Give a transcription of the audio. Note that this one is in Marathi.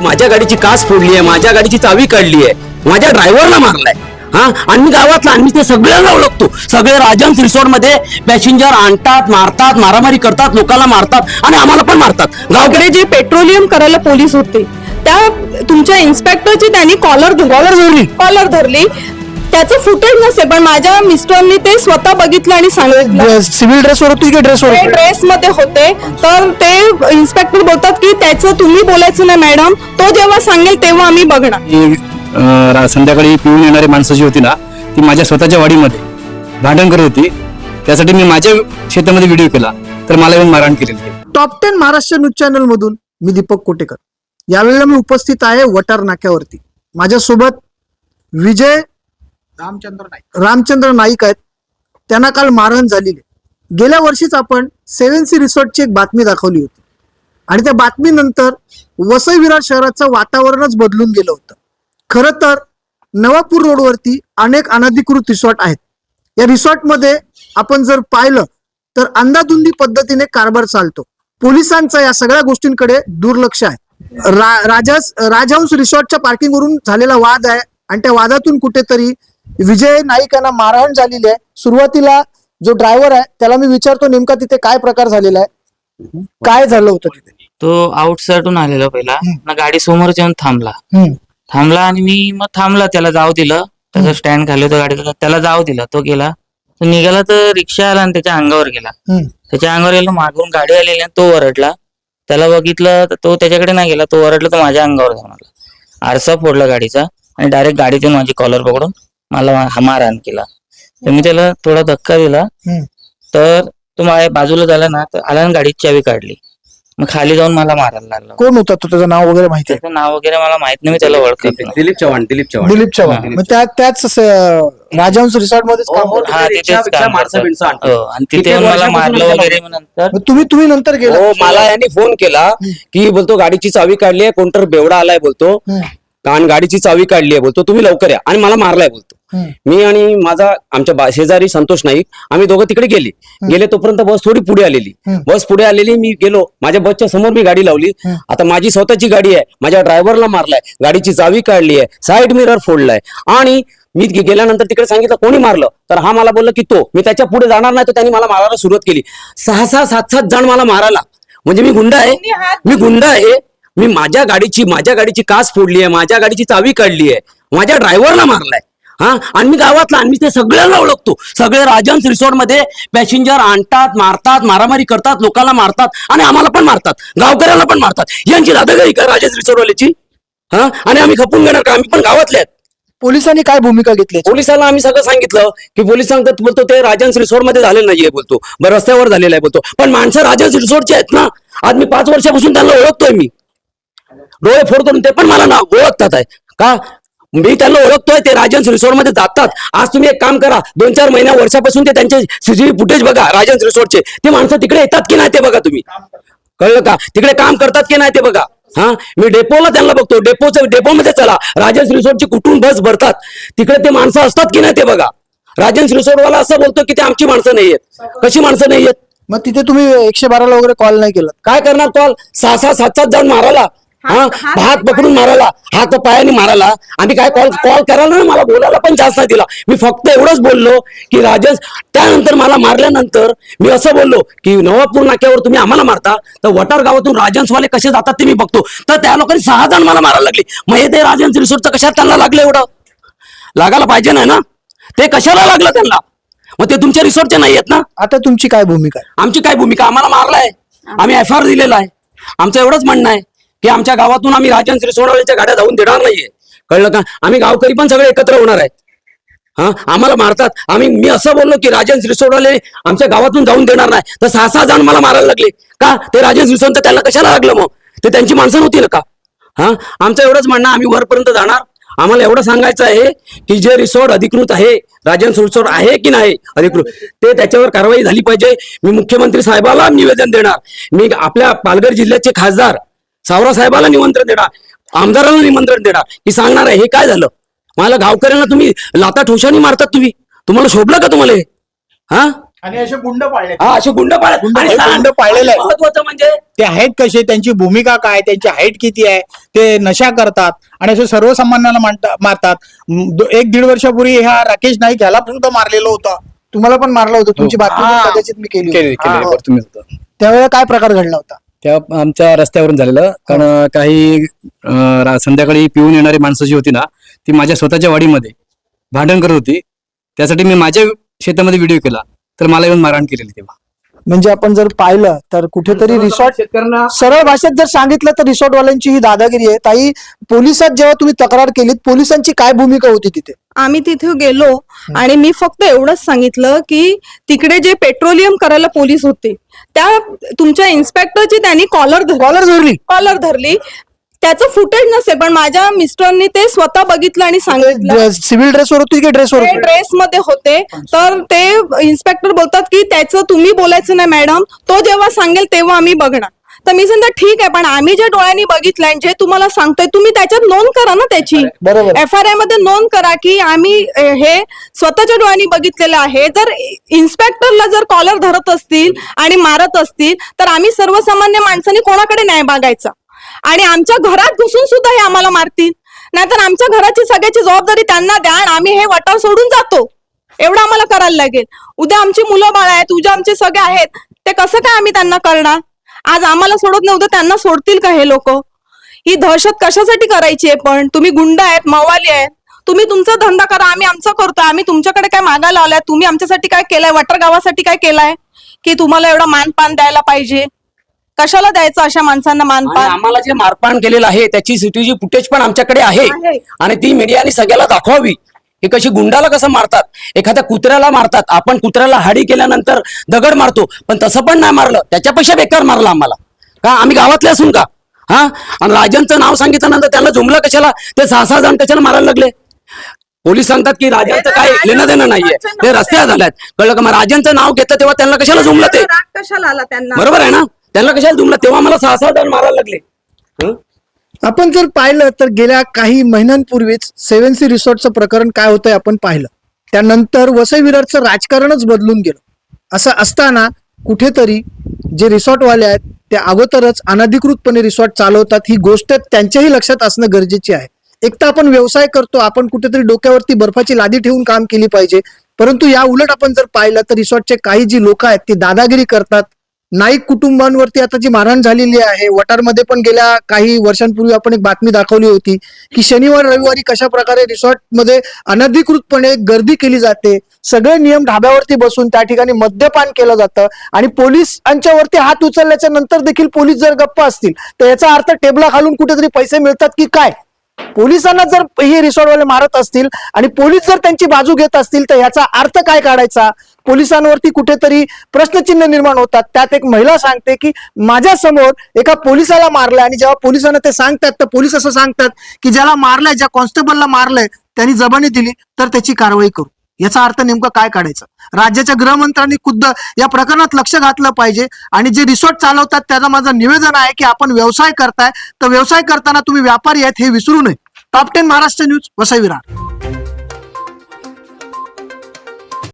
माझ्या गाडीची कास फोडली आहे माझ्या गाडीची चावी काढली आहे माझ्या ड्रायव्हरला मारलाय. हा? आणि गावातला आणि मी ते सगळ्यांना ओळखतो. सगळे राजन्स रिसॉर्टमध्ये पॅसेंजर आणतात मारतात मारामारी करतात लोकांना मारतात आणि आम्हाला पण मारतात. गावकडे जे पेट्रोलियम करायला पोलीस होते त्या तुमच्या इन्स्पेक्टरची त्यांनी कॉलर कॉलर धरली कॉलर धरली त्याचं फुटेज नसेल पण माझ्या मिस्टरनी ते स्वतः बघितलं आणि सांगितलं. सिव्हिल ड्रेसवर होती की ड्रेसवर ते ड्रेस मध्ये होते. तर ते इन्स्पेक्टर बोलतात की त्याचं तुम्ही बोलायचं नाही मॅडम तो जेव्हा सांगेल तेव्हा आम्ही बघणार. अं, संध्याकाळी पिऊन येणारी माणसं जी होती ना ती माझ्या स्वतःच्या वाडीमध्ये भांडण करत होती. त्यासाठी मी माझ्या शेतामध्ये व्हिडिओ केला. तर मला येऊन मारहाण केलेली top ten Maharashtra news channel मधून मी दीपक कोटेकर. यावेळेला मी उपस्थित आहे वटार नाक्यावरती. माझ्यासोबत विजय रामचंद्र नाईक. रामचंद्र नाईक आहेत. त्यांना काल मारहाण झालेली. आहे. गेल्या वर्षीच आपण सेव्हन सी रिसॉर्टची एक बातमी दाखवली होती. आणि त्या बातमीनंतर वसई विरार शहराचं वातावरणच बदलून गेलं होतं. खरं तर नवापूर रोडवरती अनेक अनधिकृत रिसॉर्ट आहेत. या रिसॉर्टमध्ये आपण जर पाहिलं तर अंदाधुंदी पद्धतीने कारभार चालतो. पोलिसांचा या सगळ्या गोष्टींकडे दुर्लक्ष आहे. रा, राजहंस रिसॉर्टच्या पार्किंगवरून झालेला वाद आहे. आणि त्या वादातून कुठेतरी विजय नाईक यांना मारहाण झालेली आहे. सुरुवातीला जो ड्रायव्हर आहे त्याला मी विचारतो नेमका तिथे काय प्रकार झालेला आहे. काय झालं होतं तिथे? तो आउटसाइडून आलेला पहिला. ना गाडी समोर येऊन थांबला. थांबला आणि मी मग थांबला त्याला जाऊ दिलं. त्याचा स्टँड खाली होता गाडीचा त्याला जाऊ दिलं. तो गेला. तो निघाला तर रिक्षा आला आणि त्याच्या अंगावर गेला. त्याच्या अंगावर गेला मागून गाडी आलेली आणि तो वरडला त्याला बघितलं तर तो त्याच्याकडे नाही गेला. तो वरडला तर माझ्या अंगावर जाऊन आला. आरसा फोडला गाडीचा आणि डायरेक्ट गाडीतून माझी कॉलर पकडून मला हा मारहाण केला. तर मी त्याला थोडा धक्का दिला. तर तो माझ्या बाजूला झाला ना तर आला आणि गाडीची चावी काढली. मग खाली जाऊन मला मारायला लागला. कोण होता तो? त्याचं नाव वगैरे माहिती आहे? त्याचं नाव वगैरे मला माहीत नाही मी त्याला ओळखत नाही दिलीप चव्हाण दिलीप चव्हाण. दिलीप चव्हाण. मग त्या त्याच स- राजहंस रिसॉर्ट मध्येच काम हो, करतो. हा रिक्षा- तिथेच रिक्षा काम माणसं करतो. बिणसं आणतो. हो, आणि तिथे किती मला वर्षापासून मारलं त्याला वगैरे मग नंतर मग तुम्ही तुम्ही नंतर गेला. हो मला यांनी फोन केला की बोलतो गाडीची चावी काढली आहे कोणतर बेवडा आलाय बोलतो. हम्म. कारण गाडीची चावी काढली आहे बोलतो तुम्ही लवकर या. आणि मला मारलाय बोलतो. मी आणि माझा आमच्या शेजारी संतोष नाईक आम्ही दोघं तिकडे गेले. गेले तोपर्यंत बस थोडी पुढे आलेली. बस पुढे आलेली मी गेलो. माझ्या बसच्या समोर मी गाडी लावली. आता माझी स्वतःची गाडी आहे. माझ्या ड्रायव्हरला मारलाय. गाडीची चावी काढली आहे. साईड मिरर फोडलाय. आणि मी गेल्यानंतर तिकडे सांगितलं कोणी मारलं? तर हा मला बोलला की तो. मी त्याच्या पुढे जाणार नाही तर त्यांनी मला मारायला सुरुवात केली. सहा सहा सात सात जण मला मारायला. म्हणजे मी गुंड आहे. मी गुंड आहे. मी माझ्या गाडीची माझ्या गाडीची कास फोडली आहे माझ्या गाडीची चावी काढली आहे माझ्या ड्रायव्हरला मारलाय. हा? आणि मी गावातला आणि मी ते सगळ्यांना ओळखतो. सगळे राजन्स रिसॉर्टमध्ये पॅसेंजर आणतात मारतात मारामारी करतात लोकांना मारतात आणि आम्हाला पण मारतात. गावकऱ्याला पण मारतात. यांची दादागिरी का राजन्स रिसॉर्ट वाल्याची हा? आणि आम्ही खपून घेणार का? आम्ही पण गावातले आहेत. पोलिसांनी काय भूमिका घेतली पोलिसांना आम्ही सगळं सांगितलं की पोलीस सांगतात बोलतो ते राजन्स रिसॉर्टमध्ये झालेलं नाहीये बोलतो. बरं रस्त्यावर झालेलं आहे बोलतो. पण माणसं राजन्स रिसॉर्टचे आहेत ना? आज मी पाच वर्षापासून त्यांना ओळखतोय मी. डोळे फोडतो ते पण मला ना ओळखतात आहे. का? मी त्यांना ओळखतोय ते राजन्स रिसॉर्टमध्ये जातात. आज तुम्ही एक काम करा दोन चार महिन्या वर्षापासून ते त्यांचे सीसीटीव्ही फुटेज बघा राजन्स रिसॉर्टचे ते माणसं तिकडे येतात की नाही ते बघा तुम्ही. कळलं का? तिकडे काम करतात की नाही ते बघा. हा? मी डेपोला त्यांना बघतो. डेपोच्या डेपोमध्ये चला. राजन्स रिसॉर्टची कुठून बस भरतात? तिकडे ते माणसं असतात की नाही ते बघा. राजन्स रिसॉर्ट वाला असं बोलतो की ते आमची माणसं नाही आहेत. कशी माणसं नाही आहेत? मग तिथे तुम्ही एकशे बाराला वगैरे कॉल नाही केला. काय करणार कॉल सहा सहा सात सात जण मारायला. हा? हात पकडून मारायला हात पायाने मारायला. आणि काय कॉल कॉल करायला ना मला बोलायला पण जास्त नाही दिला. मी फक्त एवढंच बोललो की राजस त्यानंतर मला मारल्यानंतर मी असं बोललो की नवापूर नाक्यावर तुम्ही आम्हाला मारता तर वटार गावातून राजन्सवाले कसे जातात ते मी बघतो. तर त्या लोकांनी सहा जण मला मारायला लागले. मग हे ते राजन्स रिसोर्टचं कशात त्यांना लागलं एवढं? लागायला पाहिजे नाही ना? ते कशाला लागलं त्यांना? मग ते तुमच्या रिसोर्टचे नाही आहेत ना? आता तुमची काय भूमिका आहे? आमची काय भूमिका? आम्हाला मारलाय. आम्ही एफ आर दिलेला आहे. आमचं एवढंच म्हणणं आहे. की आमच्या गावातून आम्ही राजन सोनवळेच्या गाड्या जाऊन देणार नाहीये. कळलं का? आम्ही गावकरी पण सगळे एकत्र होणार आहे हा? आम्हाला मारतात. आम्ही मी असं बोललो की राजन रिसोडवाले आमच्या गावातून जाऊन देणार नाही. तर सहा सहा जण मला मारायला लागले. का? ते राजन रिसोड तर त्यांना कशाला लागलं मग? ते त्यांची माणसं नव्हती ना का? हा? आमचं एवढंच म्हणणं आम्ही वरपर्यंत जाणार. आम्हाला एवढं सांगायचं आहे की जे रिसॉर्ट अधिकृत आहे राजन रिसॉर्ट आहे की नाही अधिकृत ते त्याच्यावर कारवाई झाली पाहिजे. मी मुख्यमंत्री साहेबाला निवेदन देणार. मी आपल्या पालघर जिल्ह्याचे खासदार सावरा साहेबाला निमंत्रण देणार आमदाराला निमंत्रण देणार. की सांगणार आहे हे काय झालं? मला गावकऱ्यांना तुम्ही लाता ठोशानी मारतात तुम्ही. तुम्हाला शोभलं का तुम्हाला हे? हा? आणि असे गुंड पाळले. हा असे गुंड पाळ गुंड- हे पाळलेले. महत्वाचं म्हणजे ते आहेत कसे? त्यांची भूमिका काय? त्यांची हाईट किती आहे? ते नशा करतात. आणि असे सर्वसामान्यांना मांडता- मारतात. एक दीड वर्षापूर्वी ह्या राकेश नाईक ह्याला सुद्धा मारलेलं होतं. तुम्हाला पण मारलं होतं. तुमची बातमी हा. कदाचित मी केली हा. त्यावेळेला काय प्रकार घडला होता? त्या आमच्या रस्त्यावरून झालेलं. कारण काही अं, संध्याकाळी पिऊन येणारी माणसं जी होती ना ती माझ्या स्वतःच्या वाडीमध्ये भांडण करत होती. त्यासाठी मी माझ्या शेतामध्ये व्हिडिओ केला. तर मला येऊन मारहाण केलेली तेव्हा. म्हणजे आपण जर पाहिलं तर कुठेतरी रिसॉर्ट शेतकऱ्यांना सरळ भाषेत जर सांगितलं तर रिसॉर्ट वाल्यांची ही दादागिरी आहे. ताई पोलिसात जेव्हा तुम्ही तक्रार केलीत पोलिसांची काय भूमिका होती तिथे? आम्ही तिथे गेलो आणि मी फक्त एवढंच सांगितलं की तिकडे जे पेट्रोलियम करायला पोलीस होते त्या तुमच्या इन्स्पेक्टरची त्यांनी कॉलर कॉलर धरली. कॉलर धरली. त्याचं फुटेज नसेल पण माझ्या मिस्टरनी ते स्वतः बघितलं आणि सांगितलं. सिव्हिल ड्रेसवर होती की ड्रेसवर ते ड्रेस मध्ये होते. तर ते इन्स्पेक्टर बोलतात की त्याचं तुम्ही बोलायचं नाही मॅडम तो जेव्हा सांगेल तेव्हा आम्ही बघणार. तर मी सांगते ठीक आहे पण आम्ही जे डोळ्यांनी बघितलंय जे तुम्हाला सांगतोय तुम्ही त्याच्यात नोंद करा ना त्याची. बरोबर. एफ आर आयमध्ये नोंद करा की आम्ही अ, हे स्वतःच्या डोळ्यांनी बघितलेलं आहे. जर इन्स्पेक्टरला जर कॉलर धरत असतील आणि मारत असतील तर आम्ही सर्वसामान्य माणसांनी कोणाकडे न्याय मागायचा आणि आमच्या घरात घुसून सुद्धा हे आम्हाला मारतील. नाहीतर आमच्या घराची सगळ्याची जबाबदारी त्यांना द्या आणि आम्ही हे वटार सोडून जातो. एवढं आम्हाला करायला लागेल. उद्या आमची मुलं बाळ आहेत उद्या आमचे सगळे आहेत ते कसं काय आम्ही त्यांना करणार? आज आम्हाला सोडत उद्या त्यांना सोडतील का हे लोक? ही दहशत कशासाठी करायची आहे पण? तुम्ही गुंड आहेत मवाली आहेत. तुम्ही तुमचा धंदा करा आम्ही आमचा करतो. आम्ही तुमच्याकडे काय मागायला आलाय? तुम्ही आमच्यासाठी काय केलंय? वटर गावासाठी काय केलंय? की तुम्हाला एवढा मानपान द्यायला पाहिजे? कशाला द्यायचं अशा माणसांना मानपान? आम्हाला जे मारपाण केलेलं आहे त्याची सीसीटीव्ही फुटेज पण आमच्याकडे आहे. आणि ती मीडियाने सगळ्याला दाखवावी. हे कशी गुंडाला कसं मारतात? एखाद्या कुत्र्याला मारतात. आपण कुत्र्याला हाडी केल्यानंतर दगड मारतो पण तसं पण नाही मारलं. त्याच्यापेक्षा बेकार मारलं आम्हाला. का आम्ही गावातले असून का? हा? आणि राजांचं नाव सांगितल्यानंतर त्यांना जुमलं कशाला? ते सहा सहा जण कशाला मारायला लागले? पोलीस सांगतात की राजांचं काय लेणं देणं नाहीये. ते रस्त्यावर झाल्यात कळलं का? मग राजांचं नाव घेतं तेव्हा त्यांना कशाला जुमलं ते? कशाला आला त्यांना? बरोबर आहे ना? त्यांना कशाला जुमलं? तेव्हा मला सहा सहा जण मारायला लागले. हं? आपण जर पाहिलं तर गेल्या काही महिन्यांपूर्वीच सेव्हन सी रिसॉर्टचं प्रकरण काय होतंय आपण पाहिलं. त्यानंतर वसई विरारचं राजकारणच बदलून गेलं. असं असताना कुठेतरी जे रिसॉर्टवाले आहेत ते अगोदरच अनधिकृतपणे रिसॉर्ट चालवतात. ही गोष्ट त्यांच्याही लक्षात असणं गरजेची आहे. एक तर आपण व्यवसाय करतो आपण कुठेतरी डोक्यावरती बर्फाची लादी ठेवून काम केली पाहिजे. परंतु या उलट आपण जर पाहिलं तर रिसॉर्टचे काही जी लोक आहेत ती दादागिरी करतात नाईक कुटुंबांवरती आता जी मारहाण झालेली आहे वटारमध्ये पण गेल्या काही वर्षांपूर्वी आपण एक बातमी दाखवली होती की शनिवार रविवारी कशा प्रकारे रिसॉर्टमध्ये अनधिकृतपणे गर्दी केली जाते सगळे नियम ढाब्यावरती बसून त्या ठिकाणी मद्यपान केलं जातं आणि पोलिसांच्या वरती हात उचलल्याच्या नंतर देखील पोलीस जर गप्प असतील तर याचा अर्थ टेबला खालून कुठेतरी पैसे मिळतात की काय? पोलिसांना जर हे रिसॉर्टवाले मारत असतील आणि पोलीस जर त्यांची बाजू घेत असतील तर याचा अर्थ काय काढायचा? पोलिसांवरती कुठेतरी प्रश्नचिन्ह निर्माण होतात. त्यात एक महिला सांगते की माझ्यासमोर एका पोलिसाला मारलंय आणि जेव्हा पोलिसांना ते सांगतात तर पोलीस असं सांगतात की ज्याला मारलंय ज्या कॉन्स्टेबलला मारलंय त्यांनी जबानी दिली तर त्याची कारवाई करू. याचा अर्थ नेमकं काय काढायचं? राज्याच्या गृहमंत्र्यांनी खुद्द या प्रकरणात लक्ष घातलं पाहिजे आणि जे रिसॉर्ट चालवतात त्याचं माझं निवेदन आहे की आपण व्यवसाय करताय तर व्यवसाय करताना तुम्ही व्यापारी आहेत हे विसरू नये. Top ten Maharashtra news Vasai Virar.